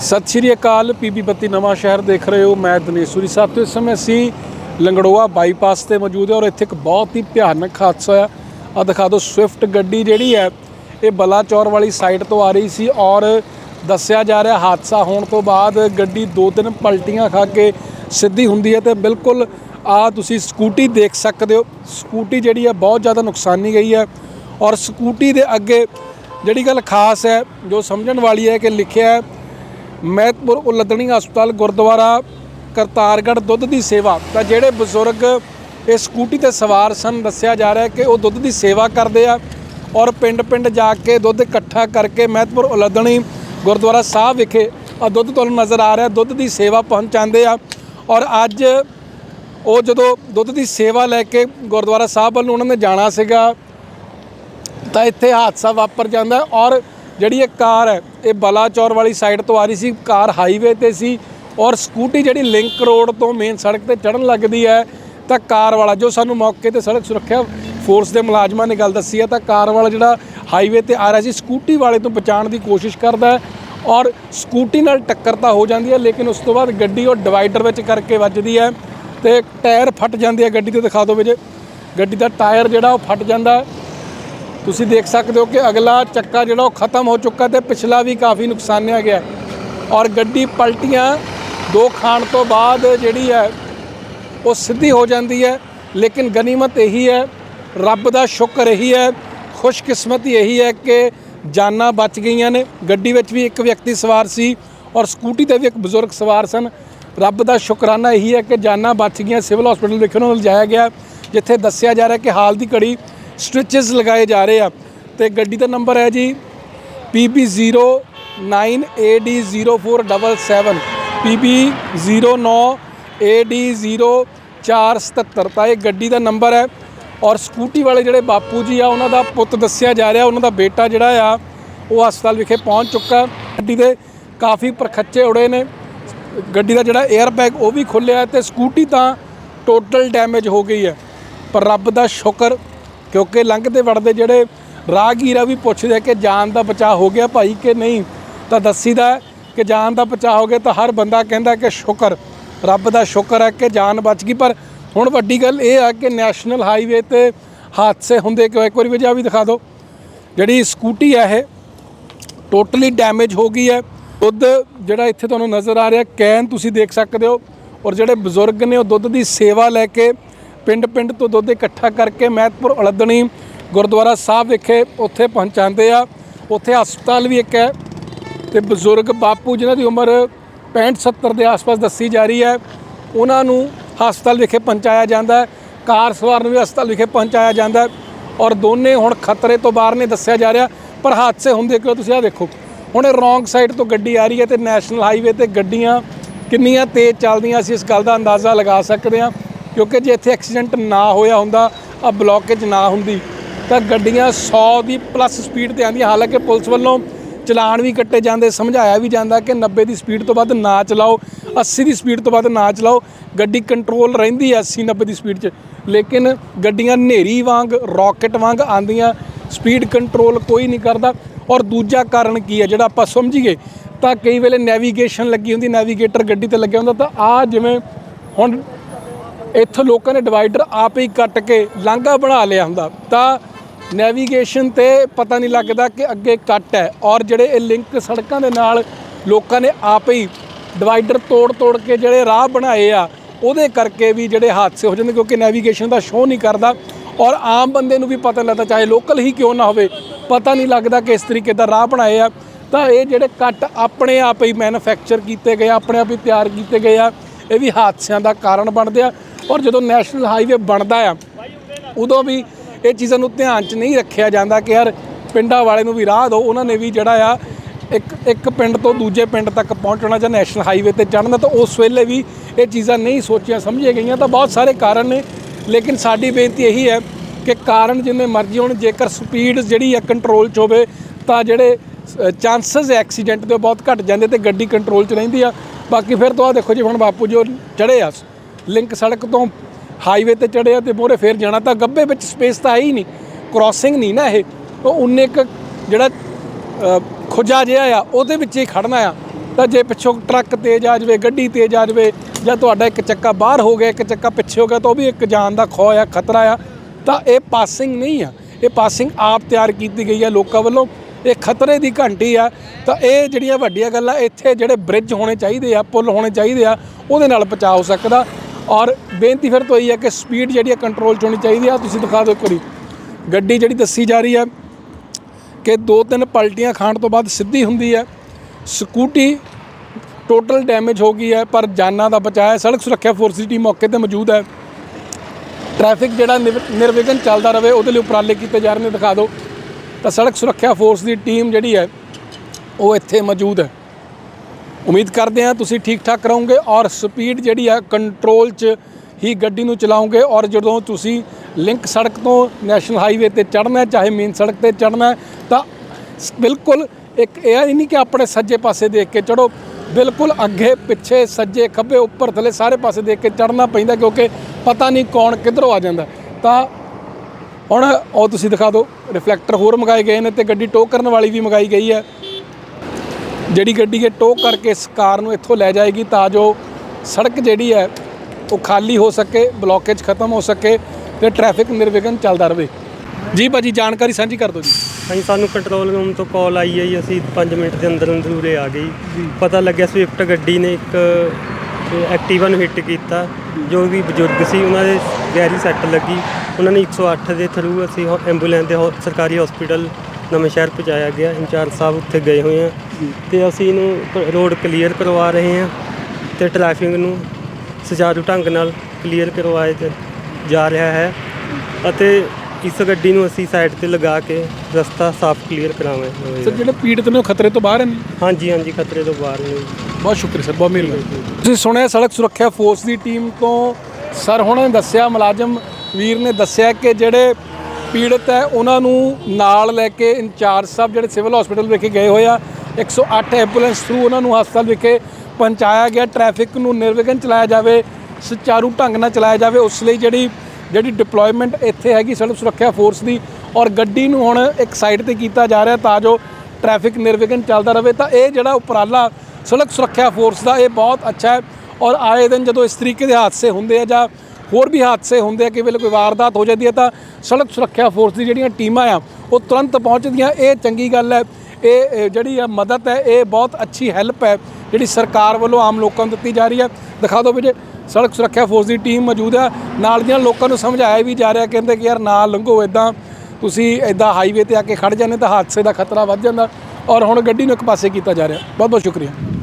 ਸਤਿ ਸ਼੍ਰੀ ਅਕਾਲ ਪੀਬੀ ਬੱਤੀ ਨਵਾਂ ਸ਼ਹਿਰ ਦੇਖ ਰਹੇ ਹੋ, ਮੈਂ ਦਨੇਸ਼ੂਰੀ ਸਾਹਿਬ ਤੋਂ ਇਸ ਸਮੇਂ ਅਸੀਂ ਲੰਗੜੋਆ ਬਾਈਪਾਸ ਤੇ ਮੌਜੂਦ ਹੈ ਔਰ ਇੱਥੇ ਇੱਕ ਬਹੁਤ ਹੀ ਭਿਆਨਕ ਹਾਦਸਾ ਹੋਇਆ। ਆ ਦਿਖਾ ਦਿਓ, ਸਵਿਫਟ ਗੱਡੀ ਜਿਹੜੀ ਹੈ, ਇਹ ਬਲਾਚੌਰ ਵਾਲੀ ਸਾਈਡ ਤੋਂ ਆ ਰਹੀ ਸੀ ਔਰ ਦੱਸਿਆ ਜਾ ਰਿਹਾ ਹਾਦਸਾ ਹੋਣ ਤੋਂ ਬਾਅਦ ਗੱਡੀ ਦੋ ਤਿੰਨ ਪਲਟੀਆਂ ਖਾ ਕੇ ਸਿੱਧੀ ਹੁੰਦੀ ਹੈ ਤੇ ਬਿਲਕੁਲ ਆ ਤੁਸੀਂ ਸਕੂਟੀ ਦੇਖ ਸਕਦੇ ਹੋ। ਸਕੂਟੀ ਜਿਹੜੀ ਹੈ, ਬਹੁਤ ਜ਼ਿਆਦਾ ਨੁਕਸਾਨੀ ਗਈ ਹੈ ਔਰ ਸਕੂਟੀ ਦੇ ਅੱਗੇ ਜਿਹੜੀ ਗੱਲ ਖਾਸ ਹੈ, ਜੋ ਸਮਝਣ ਵਾਲੀ ਹੈ ਕਿ ਲਿਖਿਆ ਹੈ ਮਹਿਤਪੁਰ ਉਲਦਣੀ ਹਸਪਤਾਲ ਗੁਰਦੁਆਰਾ ਕਰਤਾਰਗੜ੍ਹ ਦੁੱਧ ਦੀ ਸੇਵਾ। ਤਾਂ ਜਿਹੜੇ ਬਜ਼ੁਰਗ ਇਹ ਸਕੂਟੀ ਤੇ ਸਵਾਰ ਸਨ, ਦੱਸਿਆ ਜਾ ਰਿਹਾ ਕਿ ਉਹ ਦੁੱਧ ਦੀ ਸੇਵਾ ਕਰਦੇ ਆ ਔਰ ਪਿੰਡ-ਪਿੰਡ ਜਾ ਕੇ ਦੁੱਧ ਇਕੱਠਾ ਕਰਕੇ ਮਹਿਤਪੁਰ ਉਲਦਣੀ ਗੁਰਦੁਆਰਾ ਸਾਹਿਬ ਵਿਖੇ ਆ ਦੁੱਧ ਤੁਹਾਨੂੰ ਨਜ਼ਰ ਆ ਰਿਹਾ, ਦੁੱਧ ਦੀ ਸੇਵਾ ਪਹੁੰਚਾਉਂਦੇ ਆ। ਔਰ ਅੱਜ ਉਹ ਜਦੋਂ ਦੁੱਧ ਦੀ ਸੇਵਾ ਲੈ ਕੇ ਗੁਰਦੁਆਰਾ ਸਾਹਿਬ ਵੱਲ ਉਹਨਾਂ ਨੇ ਜਾਣਾ ਸੀਗਾ, ਤਾਂ ਇੱਥੇ ਹਾਦਸਾ ਵਾਪਰ ਜਾਂਦਾ ਔਰ ਜਿਹੜੀ ਇਹ ਕਾਰ ਹੈ, ਇਹ ਬਲਾਚੌਰ ਵਾਲੀ ਸਾਈਡ ਤੋਂ ਆ ਰਹੀ ਸੀ, ਕਾਰ ਹਾਈਵੇ ਤੇ ਸੀ ਔਰ ਸਕੂਟੀ ਜਿਹੜੀ ਲਿੰਕ ਰੋਡ ਤੋਂ ਮੇਨ ਸੜਕ ਤੇ ਚੜਨ ਲੱਗਦੀ ਹੈ, ਤਾਂ ਕਾਰ ਵਾਲਾ ਜੋ ਸਾਨੂੰ ਮੌਕੇ ਤੇ ਸੜਕ ਸੁਰੱਖਿਆ ਫੋਰਸ ਦੇ ਮੁਲਾਜ਼ਮਾਂ ਨੇ ਗੱਲ ਦੱਸੀ ਹੈ, ਤਾਂ ਕਾਰ ਵਾਲਾ ਜਿਹੜਾ ਹਾਈਵੇ ਤੇ ਆ ਰਿਹਾ ਸੀ ਸਕੂਟੀ ਵਾਲੇ ਤੋਂ ਬਚਾਉਣ ਦੀ ਕੋਸ਼ਿਸ਼ ਕਰਦਾ ਔਰ ਸਕੂਟੀ ਨਾਲ ਟੱਕਰ ਤਾਂ ਹੋ ਜਾਂਦੀ ਹੈ, ਲੇਕਿਨ ਉਸ ਤੋਂ ਬਾਅਦ ਗੱਡੀ ਉਹ ਡਿਵਾਈਡਰ ਵਿੱਚ ਕਰਕੇ ਵੱਜਦੀ ਹੈ ਤੇ ਟਾਇਰ ਫਟ ਜਾਂਦੇ ਆ ਗੱਡੀ ਤੇ ਦਿਖਾ ਦਿਓ ਵੀਰੇ, ਗੱਡੀ ਦਾ ਟਾਇਰ ਜਿਹੜਾ ਉਹ ਫਟ ਜਾਂਦਾ ਤੁਸੀਂ ਦੇਖ ਸਕਦੇ ਹੋ ਕਿ ਅਗਲਾ ਚੱਕਾ ਜਿਹੜਾ ਉਹ ਖਤਮ ਹੋ ਚੁੱਕਾ ਤੇ ਪਿਛਲਾ ਵੀ ਕਾਫੀ ਨੁਕਸਾਨਿਆ ਗਿਆ। ਔਰ ਗੱਡੀ ਪਲਟੀਆਂ ਦੋ ਖਾਣ ਤੋਂ ਬਾਅਦ ਜਿਹੜੀ ਹੈ, ਉਹ ਸਿੱਧੀ ਹੋ ਜਾਂਦੀ ਹੈ। ਲੇਕਿਨ ਗਨੀਮਤ ਇਹੀ ਹੈ, ਰੱਬ ਦਾ ਸ਼ੁਕਰ ਇਹੀ ਹੈ, ਖੁਸ਼ਕਿਸਮਤੀ ਇਹੀ ਹੈ ਕਿ ਜਾਨਾਂ ਬਚ ਗਈਆਂ ਨੇ। ਗੱਡੀ ਵਿੱਚ ਵੀ ਇੱਕ ਵਿਅਕਤੀ ਸਵਾਰ ਸੀ ਔਰ ਸਕੂਟੀ ਤੇ ਵੀ ਇੱਕ ਬਜ਼ੁਰਗ ਸਵਾਰ ਸਨ। ਰੱਬ ਦਾ ਸ਼ੁਕਰਾਨਾ ਇਹੀ ਹੈ ਕਿ ਜਾਨਾਂ ਬਚ ਗਈਆਂ। ਸਿਵਲ ਹਸਪੀਟਲ ਵਿਖੇ ਉਹਨਾਂ ਨੂੰ ਲਿਜਾਇਆ ਗਿਆ, ਜਿੱਥੇ ਦੱਸਿਆ ਜਾ ਰਿਹਾ ਕਿ ਹਾਲ ਦੀ ਘੜੀ ਸਟਿਚਸ ਲਗਾਏ ਜਾ ਰਹੇ ਆ। ਤੇ ਗੱਡੀ ਦਾ ਨੰਬਰ ਹੈ ਜੀ PB09AD0477 PB09AD0477 ਤਾਂ ਇਹ ਗੱਡੀ ਦਾ ਨੰਬਰ ਹੈ। ਔਰ ਸਕੂਟੀ ਵਾਲੇ ਜਿਹੜੇ ਬਾਪੂ ਜੀ ਆ, ਉਹਨਾਂ ਦਾ ਪੁੱਤ ਦੱਸਿਆ ਜਾ ਰਿਹਾ, ਉਹਨਾਂ ਦਾ ਬੇਟਾ ਜਿਹੜਾ ਆ, ਉਹ ਹਸਪਤਾਲ ਵਿਖੇ ਪਹੁੰਚ ਚੁੱਕਾ। ਗੱਡੀ ਦੇ ਕਾਫੀ ਪਰਖੱਚੇ ਉੜੇ ਨੇ। ਗੱਡੀ ਦਾ ਜਿਹੜਾ 에ਅਰ ਬੈਗ ਉਹ ਵੀ ਖੁੱਲਿਆ ਤੇ ਸਕੂਟੀ ਤਾਂ ਟੋਟਲ ਡੈਮੇਜ ਹੋ ਗਈ ਹੈ। ਪਰ ਰੱਬ ਦਾ ਸ਼ੁਕਰ ਕਿਉਂਕਿ ਲੰਘਦੇ ਵੜਦੇ ਜਿਹੜੇ ਰਾਹਗੀਰ ਆ ਵੀ ਪੁੱਛਦੇ ਆ ਕਿ ਜਾਨ ਦਾ ਬਚਾਅ ਹੋ ਗਿਆ ਭਾਈ ਕਿ ਨਹੀਂ, ਤਾਂ ਦੱਸੀਦਾ ਕਿ ਜਾਨ ਦਾ ਬਚਾਅ ਹੋ ਗਿਆ ਤਾਂ ਹਰ ਬੰਦਾ ਕਹਿੰਦਾ ਕਿ ਸ਼ੁਕਰ, ਰੱਬ ਦਾ ਸ਼ੁਕਰ ਹੈ ਕਿ ਜਾਨ ਬਚ ਗਈ। ਪਰ ਹੁਣ ਵੱਡੀ ਗੱਲ ਇਹ ਆ ਕਿ ਨੈਸ਼ਨਲ ਹਾਈਵੇ ਤੇ ਹਾਦਸੇ ਹੁੰਦੇ ਕਿਉਂ? ਇੱਕ ਵਾਰੀ ਵਜ੍ਹਾ ਵੀ ਦਿਖਾ ਦਿਓ। ਜਿਹੜੀ ਸਕੂਟੀ ਹੈ ਇਹ, ਟੋਟਲੀ ਡੈਮੇਜ ਹੋ ਗਈ ਹੈ। ਦੁੱਧ ਜਿਹੜਾ ਇੱਥੇ ਤੁਹਾਨੂੰ ਨਜ਼ਰ ਆ ਰਿਹਾ, ਕੈਨ ਤੁਸੀਂ ਦੇਖ ਸਕਦੇ ਹੋ। ਔਰ ਜਿਹੜੇ ਬਜ਼ੁਰਗ ਨੇ ਉਹ ਦੁੱਧ ਦੀ ਸੇਵਾ ਲੈ ਕੇ ਪਿੰਡ ਪਿੰਡ ਤੋਂ ਦੁੱਧ ਇਕੱਠਾ ਕਰਕੇ ਮਹਿਤਪੁਰ ਅਲੱਦਣੀ ਗੁਰਦੁਆਰਾ ਸਾਹਿਬ ਵਿਖੇ ਉੱਥੇ ਪਹੁੰਚਾਉਂਦੇ ਆ। ਉੱਥੇ ਹਸਪਤਾਲ ਵੀ ਇੱਕ ਹੈ ਤੇ ਬਜ਼ੁਰਗ ਬਾਪੂ ਜਿਨ੍ਹਾਂ ਦੀ ਉਮਰ 65 70 ਦੇ ਆਸ-ਪਾਸ ਦੱਸੀ ਜਾ ਰਹੀ ਹੈ, ਉਹਨਾਂ ਨੂੰ ਹਸਪਤਾਲ ਵਿਖੇ ਪਹੁੰਚਾਇਆ ਜਾਂਦਾ ਕਾਰ ਸਵਾਰ ਨੂੰ ਵੀ ਹਸਪਤਾਲ ਵਿਖੇ ਪਹੁੰਚਾਇਆ ਜਾਂਦਾ ਔਰ ਦੋਨੇ ਹੁਣ ਖਤਰੇ ਤੋਂ ਬਾਹਰ ਨੇ ਦੱਸਿਆ ਜਾ ਰਿਹਾ, ਪਰ ਹਾਦਸੇ ਹੁੰਦੇ ਕਿਉਂ ਤੁਸੀਂ ਆ ਦੇਖੋ। ਹੁਣ ਰੋਂਗ ਸਾਈਡ ਤੋਂ ਗੱਡੀ ਆ ਰਹੀ ਹੈ ਤੇ ਨੈਸ਼ਨਲ ਹਾਈਵੇ ਤੇ ਗੱਡੀਆਂ ਕਿੰਨੀਆਂ ਤੇਜ਼ ਚੱਲਦੀਆਂ, ਅਸੀਂ ਇਸ ਗੱਲ ਦਾ ਅੰਦਾਜ਼ਾ ਲਗਾ ਸਕਦੇ ਹਾਂ। ਕਿਉਂਕਿ ਜੇ ਇੱਥੇ ਐਕਸੀਡੈਂਟ ਨਾ ਹੋਇਆ ਹੁੰਦਾ, ਆ ਬਲੌਕੇਜ ਨਾ ਹੁੰਦੀ, ਤਾਂ ਗੱਡੀਆਂ 100 ਦੀ ਪਲੱਸ ਸਪੀਡ ਤੇ ਆਉਂਦੀਆਂ। ਹਾਲਾਂਕਿ ਪੁਲਿਸ ਵੱਲੋਂ ਚਲਾਨ ਵੀ ਕੱਟੇ ਜਾਂਦੇ, ਸਮਝਾਇਆ ਵੀ ਜਾਂਦਾ ਕਿ 90 ਦੀ ਸਪੀਡ ਤੋਂ ਵੱਧ ਨਾ ਚਲਾਓ 80 ਦੀ ਸਪੀਡ ਤੋਂ ਵੱਧ ਨਾ ਚਲਾਓ। ਗੱਡੀ ਕੰਟਰੋਲ ਰਹਿੰਦੀ ਹੈ 80 90 ਦੀ ਸਪੀਡ 'ਚ, ਲੇਕਿਨ ਗੱਡੀਆਂ ਨੇਰੀ ਵਾਂਗ ਰਾਕਟ ਵਾਂਗ ਆਉਂਦੀਆਂ ਸਪੀਡ ਕੰਟਰੋਲ ਕੋਈ ਨਹੀਂ ਕਰਦਾ। ਔਰ ਦੂਜਾ ਕਾਰਨ ਕੀ ਹੈ, ਜਿਹੜਾ ਆਪਾਂ ਸਮਝੀਏ, ਤਾਂ ਕਈ ਵੇਲੇ ਨੈਵੀਗੇਸ਼ਨ ਲੱਗੀ ਹੁੰਦੀ ਨੈਵੀਗੇਟਰ ਗੱਡੀ ਤੇ ਲੱਗਿਆ ਹੁੰਦਾ, ਤਾਂ ਆ ਜਿਵੇਂ ਹੁਣ ਇੱਥੋਂ ਲੋਕਾਂ ਨੇ ਡਿਵਾਈਡਰ ਆਪ ਹੀ ਕੱਟ ਕੇ ਲਾਂਘਾ ਬਣਾ ਲਿਆ ਹੁੰਦਾ। ਤਾਂ ਨੈਵੀਗੇਸ਼ਨ ਤੇ ਪਤਾ ਨਹੀਂ ਲੱਗਦਾ ਕਿ ਅੱਗੇ ਕੱਟ ਹੈ ਔਰ ਜਿਹੜੇ ਇਹ ਲਿੰਕ ਸੜਕਾਂ ਦੇ ਨਾਲ ਲੋਕਾਂ ਨੇ ਆਪ ਹੀ ਡਿਵਾਈਡਰ ਤੋੜ ਤੋੜ ਕੇ ਜਿਹੜੇ ਰਾਹ ਬਣਾਏ ਆ ਉਹਦੇ ਕਰਕੇ ਵੀ ਜਿਹੜੇ ਹਾਦਸੇ ਹੋ ਜਾਂਦੇ ਕਿਉਂਕਿ ਨੈਵੀਗੇਸ਼ਨ ਦਾ ਸ਼ੋਅ ਨਹੀਂ ਕਰਦਾ ਔਰ ਆਮ ਬੰਦੇ ਨੂੰ ਵੀ ਪਤਾ ਲੱਗਦਾ ਚਾਹੇ ਲੋਕਲ ਹੀ ਕਿਉਂ ਨਾ ਹੋਵੇ ਪਤਾ ਨਹੀਂ ਲੱਗਦਾ ਕਿ ਇਸ ਤਰੀਕੇ ਦਾ ਰਾਹ ਬਣਾਏ ਆ। ਤਾਂ ਇਹ ਜਿਹੜੇ ਕੱਟ ਆਪਣੇ ਆਪ ਹੀ ਮੈਨੂਫੈਕਚਰ ਕੀਤੇ ਗਏ ਆ, ਆਪਣੇ ਆਪ ਹੀ ਤਿਆਰ ਕੀਤੇ ਗਏ ਆ ਇਹ ਵੀ ਹਾਦਸਿਆਂ ਦਾ ਕਾਰਨ ਬਣਦੇ ਆ। ਔਰ ਜਦੋਂ ਨੈਸ਼ਨਲ ਹਾਈਵੇ ਬਣਦਾ ਆ, ਉਦੋਂ ਵੀ ਇਹ ਚੀਜ਼ਾਂ ਨੂੰ ਧਿਆਨ 'ਚ ਨਹੀਂ ਰੱਖਿਆ ਜਾਂਦਾ ਕਿ ਯਾਰ ਪਿੰਡਾਂ ਵਾਲੇ ਨੂੰ ਵੀ ਰਾਹ ਦਿਓ। ਉਹਨਾਂ ਨੇ ਵੀ ਜਿਹੜਾ ਆ, ਇੱਕ ਇੱਕ ਪਿੰਡ ਤੋਂ ਦੂਜੇ ਪਿੰਡ ਤੱਕ ਪਹੁੰਚਣਾ ਜਾਂ ਨੈਸ਼ਨਲ ਹਾਈਵੇ ਤੇ ਚੜ੍ਹਨਾ, ਤਾਂ ਉਸ ਵੇਲੇ ਵੀ ਇਹ ਚੀਜ਼ਾਂ ਨਹੀਂ ਸੋਚੀਆਂ, ਸਮਝੀਆਂ ਗਈਆਂ। ਤਾਂ ਬਹੁਤ ਸਾਰੇ ਕਾਰਨ ਨੇ, ਲੇਕਿਨ ਸਾਡੀ ਬੇਨਤੀ ਇਹੀ ਹੈ ਕਿ ਕਾਰਨ ਜਿੰਨੇ ਮਰਜ਼ੀ ਹੋਣ, ਜੇਕਰ ਸਪੀਡ ਜਿਹੜੀ ਹੈ ਕੰਟਰੋਲ 'ਚ ਹੋਵੇ, ਤਾਂ ਜਿਹੜੇ ਚਾਂਸਸ ਐਕਸੀਡੈਂਟ ਦੇ ਉਹ ਬਹੁਤ ਘਟ ਜਾਂਦੇ ਤੇ ਗੱਡੀ ਕੰਟਰੋਲ 'ਚ ਰਹਿੰਦੀ ਆ। ਬਾਕੀ ਫਿਰ ਤੋਂ ਆ ਦੇਖੋ ਜੀ, ਹੁਣ ਬਾਪੂ ਜੋ ਚੜੇ ਆ। ਲਿੰਕ ਸੜਕ ਤੋਂ ਹਾਈਵੇ ਤੇ ਚੜੇ ਆ ਤੇ ਮੋਰੇ ਫੇਰ ਜਾਣਾ ਤਾਂ ਗੱਬੇ ਵਿੱਚ ਸਪੇਸ ਤਾਂ ਹੈ ਹੀ ਨਹੀਂ ਕ੍ਰਾਸਿੰਗ ਨਹੀਂ ਨਾ ਇਹ। ਉਹ ਉਨੇ ਕ ਜਿਹੜਾ ਅ, ਜਿਹਾ ਆ ਉਹਦੇ ਵਿੱਚ ਹੀ ਖੜਨਾ ਆ। ਤਾਂ ਜੇ ਪਿੱਛੋਂ ਟਰੱਕ ਤੇਜ਼ ਆ ਜਾਵੇ ਗੱਡੀ ਤੇਜ਼ ਆ ਜਾਵੇ ਜਾਂ ਤੁਹਾਡਾ ਇੱਕ ਚੱਕਾ ਬਾਹਰ ਹੋ ਗਿਆ ਇੱਕ ਚੱਕਾ ਪਿੱਛੇ ਹੋ ਗਿਆ ਤਾਂ ਉਹ ਵੀ ਇੱਕ ਜਾਨ ਦਾ ਖੋਹ ਆ ਖਤਰਾ ਆ। ਤਾਂ ਇਹ ਪਾਸਿੰਗ ਨਹੀਂ ਆ। ਇਹ ਪਾਸਿੰਗ ਆਪ ਤਿਆਰ ਕੀਤੀ ਗਈ ਆ ਲੋਕਾਂ ਵੱਲੋਂ। ਇਹ ਖਤਰੇ ਦੀ ਘੰਟੀ ਆ। ਤਾਂ ਇਹ ਜਿਹੜੀਆਂ ਵੱਡੀਆਂ ਗੱਲਾਂ ਇੱਥੇ ਜਿਹੜੇ ਬ੍ਰਿਜ ਹੋਣੇ ਚਾਹੀਦੇ ਆ ਪੁਲ ਹੋਣੇ ਚਾਹੀਦੇ ਆ ਉਹਦੇ ਨਾਲ ਬਚਾਅ ਹੋ ਸਕਦਾ। ਔਰ ਬੇਨਤੀ ਫਿਰ ਤੋਂ ਇਹੀ ਹੈ ਕਿ ਸਪੀਡ ਜਿਹੜੀ ਹੈ ਕੰਟਰੋਲ 'ਚ ਹੋਣੀ ਚਾਹੀਦੀ ਆ ਤੁਸੀਂ ਦਿਖਾ ਦਿਓ ਇੱਕ ਵਾਰੀ। ਗੱਡੀ ਜਿਹੜੀ ਦੱਸੀ ਜਾ ਰਹੀ ਹੈ ਕਿ ਦੋ ਤਿੰਨ ਪਲਟੀਆਂ ਖਾਣ ਤੋਂ ਬਾਅਦ ਸਿੱਧੀ ਹੁੰਦੀ ਹੈ। ਸਕੂਟੀ ਟੋਟਲ ਡੈਮੇਜ ਹੋ ਗਈ ਹੈ, ਪਰ ਜਾਨਾਂ ਦਾ ਬਚਾਅ ਹੈ। ਸੜਕ ਸੁਰੱਖਿਆ ਫੋਰਸ ਦੀ ਟੀਮ ਮੌਕੇ ਤੇ ਮੌਜੂਦ ਹੈ। ਟ੍ਰੈਫਿਕ ਜਿਹੜਾ ਨਿਵ- ਨਿਰਵਿਘਨ ਚੱਲਦਾ ਰਹੇ ਉਹਦੇ ਲਈ ਉਪਰਾਲੇ ਕੀਤੇ ਜਾ ਰਹੇ ਨੇ। ਦਿਖਾ ਦਿਓ। ਤਾਂ ਸੜਕ ਸੁਰੱਖਿਆ ਫੋਰਸ ਦੀ ਟੀਮ ਜਿਹੜੀ ਹੈ, ਉਹ ਇੱਥੇ ਮੌਜੂਦ ਹੈ। ਉਮੀਦ ਕਰਦੇ ਹਾਂ ਤੁਸੀਂ ਠੀਕ ਠਾਕ ਰਹੋਗੇ ਔਰ ਸਪੀਡ ਜਿਹੜੀ ਆ ਕੰਟਰੋਲ 'ਚ ਹੀ ਗੱਡੀ ਨੂੰ ਚਲਾਉਂਗੇ ਔਰ ਜਦੋਂ ਤੁਸੀਂ ਲਿੰਕ ਸੜਕ ਤੋਂ ਨੈਸ਼ਨਲ ਹਾਈਵੇ ਤੇ ਚੜ੍ਹਨਾ, ਚਾਹੇ ਮੇਨ ਸੜਕ ਤੇ ਚੜ੍ਹਨਾ, ਤਾਂ ਬਿਲਕੁਲ ਇੱਕ ਇਹ ਹੀ ਨਹੀਂ ਕਿ ਆਪਣੇ ਸੱਜੇ ਪਾਸੇ ਦੇਖ ਕੇ ਚੜੋ ਬਿਲਕੁਲ ਅੱਗੇ ਪਿੱਛੇ ਸੱਜੇ ਖੱਬੇ ਉੱਪਰ ਥੱਲੇ ਸਾਰੇ ਪਾਸੇ ਦੇਖ ਕੇ ਚੜ੍ਹਨਾ ਪੈਂਦਾ ਕਿਉਂਕਿ ਪਤਾ ਨਹੀਂ ਕੌਣ ਕਿੱਧਰੋਂ ਆ ਜਾਂਦਾ। ਤਾਂ ਹੁਣ ਉਹ ਤੁਸੀਂ ਦਿਖਾ ਦਿਓ, ਰਿਫਲੈਕਟਰ ਹੋਰ ਮੰਗਾਏ ਗਏ ਨੇ ਤੇ ਗੱਡੀ ਟੋ ਕਰਨ ਵਾਲੀ ਵੀ ਮੰਗਾਈ ਗਈ ਹੈ। ਜਿਹੜੀ ਗੱਡੀ ਇਹ ਟੋ ਕਰਕੇ ਇਸ ਕਾਰ ਨੂੰ ਇੱਥੋਂ ਲੈ ਜਾਏਗੀ ਤਾਂ ਜੋ ਸੜਕ ਜਿਹੜੀ ਹੈ ਉਹ ਖਾਲੀ ਹੋ ਸਕੇ ਬਲੋਕੇਜ ਖਤਮ ਹੋ ਸਕੇ ਤੇ ਟ੍ਰੈਫਿਕ ਨਿਰਵਿਘਨ ਚੱਲਦਾ ਰਹੇ। ਜੀ ਭਾਜੀ, ਜਾਣਕਾਰੀ ਸਾਂਝੀ ਕਰ ਦਿਓ ਜੀ। ਹਾਂਜੀ, ਸਾਨੂੰ ਕੰਟਰੋਲ ਰੂਮ ਤੋਂ ਕਾਲ ਆਈ ਹੈ ਜੀ, ਅਸੀਂ 5 ਮਿੰਟ ਦੇ ਅੰਦਰ ਅੰਦਰ ਉਰੇ ਆ ਗਈ ਪਤਾ ਲੱਗਿਆ ਸਵਿਫਟ ਗੱਡੀ ਨੇ ਇੱਕ ਐਕਟਿਵਾ ਨੂੰ ਹਿੱਟ ਕੀਤਾ, ਜੋ ਵੀ ਬਜ਼ੁਰਗ ਸੀ, ਉਹਨਾਂ ਦੇ ਗਹਿਰੀ ਸੱਟ ਲੱਗੀ। ਉਹਨਾਂ ਨੇ 108 ਦੇ ਥਰੂ ਅਸੀਂ ਐਂਬੂਲੈਂਸ ਦੇ ਹੋ- ਸਰਕਾਰੀ ਹਸਪੀਟਲ ਨਵੇਂ ਸ਼ਹਿਰ ਪਹੁੰਚਾਇਆ ਗਿਆ। ਇੰਚਾਰਜ ਸਾਹਿਬ ਉੱਥੇ ਗਏ ਹੋਏ ਆ ਤੇ ਅਸੀਂ ਇਹਨੂੰ ਰੋਡ ਕਲੀਅਰ ਕਰਵਾ ਰਹੇ ਹਾਂ ਤੇ ਟ੍ਰੈਫਿਕ ਨੂੰ ਸੁਚਾਰੂ ਢੰਗ ਨਾਲ ਕਲੀਅਰ ਕਰਵਾਇਆ ਜਾ- ਜਾ ਰਿਹਾ ਹੈ ਅਤੇ ਇਸ ਗੱਡੀ ਨੂੰ ਅਸੀਂ ਸਾਈਡ ਤੇ ਲਗਾ ਕੇ ਰਸਤਾ ਸਾਫ਼ ਕਲੀਅਰ ਕਰਾਵਾਂਗੇ। ਸਰ ਜਿਹੜੇ ਪੀੜਤ ਨੇ ਉਹ ਖਤਰੇ ਤੋਂ ਬਾਹਰ ਹਨ ਹਾਂਜੀ ਹਾਂਜੀ ਖਤਰੇ ਤੋਂ ਬਾਹਰ ਨੇ। ਬਹੁਤ ਸ਼ੁਕਰੀਆ ਸਰ ਬਹੁਤ ਮਿਹਰਬਾਨੀ। ਤੁਸੀਂ ਸੁਣਿਆ ਸੜਕ ਸੁਰੱਖਿਆ ਫੋਰਸ ਦੀ ਟੀਮ ਤੋਂ ਸਰ ਹੁਣਾਂ ਨੇ ਦੱਸਿਆ ਮੁਲਾਜ਼ਮ ਵੀਰ ਨੇ ਦੱਸਿਆ ਕਿ ਜਿਹੜੇ ਪੀੜਤ ਹੈ, ਉਹਨਾਂ ਨੂੰ ਨਾਲ ਲੈ ਕੇ ਇੰਚਾਰਜ ਸਾਹਿਬ ਜਿਹੜੇ ਸਿਵਲ ਹਸਪੀਟਲ ਵਿਖੇ ਗਏ ਹੋਏ ਆ 108 ਐਂਬੂਲੈਂਸ ਥਰੂ ਉਹਨਾਂ ਨੂੰ ਹਸਪਤਾਲ ਵਿਖੇ ਪਹੁੰਚਾਇਆ ਗਿਆ। ਟ੍ਰੈਫਿਕ ਨੂੰ ਨਿਰਵਿਘਨ ਚਲਾਇਆ ਜਾਵੇ, ਸੁਚਾਰੂ ਢੰਗ ਨਾਲ ਚਲਾਇਆ ਜਾਵੇ, ਉਸ ਲਈ ਜਿਹੜੀ ਜਿਹੜੀ ਡਿਪਲੋਇਮੈਂਟ ਇੱਥੇ ਹੈਗੀ ਸੜਕ ਸੁਰੱਖਿਆ ਫੋਰਸ ਦੀ ਔਰ ਗੱਡੀ ਨੂੰ ਹੁਣ ਇੱਕ ਸਾਈਡ ਤੇ ਕੀਤਾ ਜਾ ਰਿਹਾ ਤਾਂ ਜੋ ਟ੍ਰੈਫਿਕ ਨਿਰਵਿਘਨ ਚੱਲਦਾ ਰਹੇ। ਤਾਂ ਇਹ ਜਿਹੜਾ ਉਪਰਾਲਾ ਸੜਕ ਸੁਰੱਖਿਆ ਫੋਰਸ ਦਾ ਇਹ ਬਹੁਤ ਅੱਛਾ ਹੈ ਔਰ ਆਏ ਦਿਨ ਜਦੋਂ ਇਸ ਤਰੀਕੇ ਦੇ ਹਾਦਸੇ ਹੁੰਦੇ ਆ ਜਾਂ ਹੋਰ ਵੀ ਹਾਦਸੇ ਹੁੰਦੇ ਆ, ਕਿ ਵੇਲੇ ਕੋਈ ਵਾਰਦਾਤ ਹੋ ਜਾਂਦੀ ਹੈ ਤਾਂ ਸੜਕ ਸੁਰੱਖਿਆ ਫੋਰਸ ਦੀ ਜਿਹੜੀਆਂ ਟੀਮਾਂ ਆ, ਉਹ ਤੁਰੰਤ ਪਹੁੰਚਦੀਆਂ। ਇਹ ਚੰਗੀ ਗੱਲ ਹੈ। ਇਹ ਜਿਹੜੀ ਆ ਮਦਦ ਹੈ, ਇਹ ਬਹੁਤ ਅੱਛੀ ਹੈਲਪ ਹੈ, ਜਿਹੜੀ ਸਰਕਾਰ ਵੱਲੋਂ ਆਮ ਲੋਕਾਂ ਨੂੰ ਦਿੱਤੀ ਜਾ ਰਹੀ ਹੈ। ਦਿਖਾ ਦਿਓ ਵੀਰੇ ਸੜਕ ਸੁਰੱਖਿਆ ਫੋਰਸ ਦੀ ਟੀਮ ਮੌਜੂਦ ਹੈ ਨਾਲ ਦੀਆਂ ਲੋਕਾਂ ਨੂੰ ਸਮਝਾਇਆ ਵੀ ਜਾ ਰਿਹਾ, ਕਹਿੰਦੇ ਕਿ ਯਾਰ ਨਾ ਲੰਘੋ ਇਦਾਂ ਤੁਸੀਂ ਇਦਾਂ ਹਾਈਵੇ ਤੇ ਆ ਕੇ ਖੜ ਜਾਂਦੇ ਤਾਂ ਹਾਦਸੇ ਦਾ ਖਤਰਾ ਵੱਧ ਜਾਂਦਾ ਔਰ ਹੁਣ ਗੱਡੀ ਨੂੰ ਇੱਕ ਪਾਸੇ ਕੀਤਾ ਜਾ ਰਿਹਾ। ਬਹੁਤ ਬਹੁਤ ਸ਼ੁਕਰੀਆ।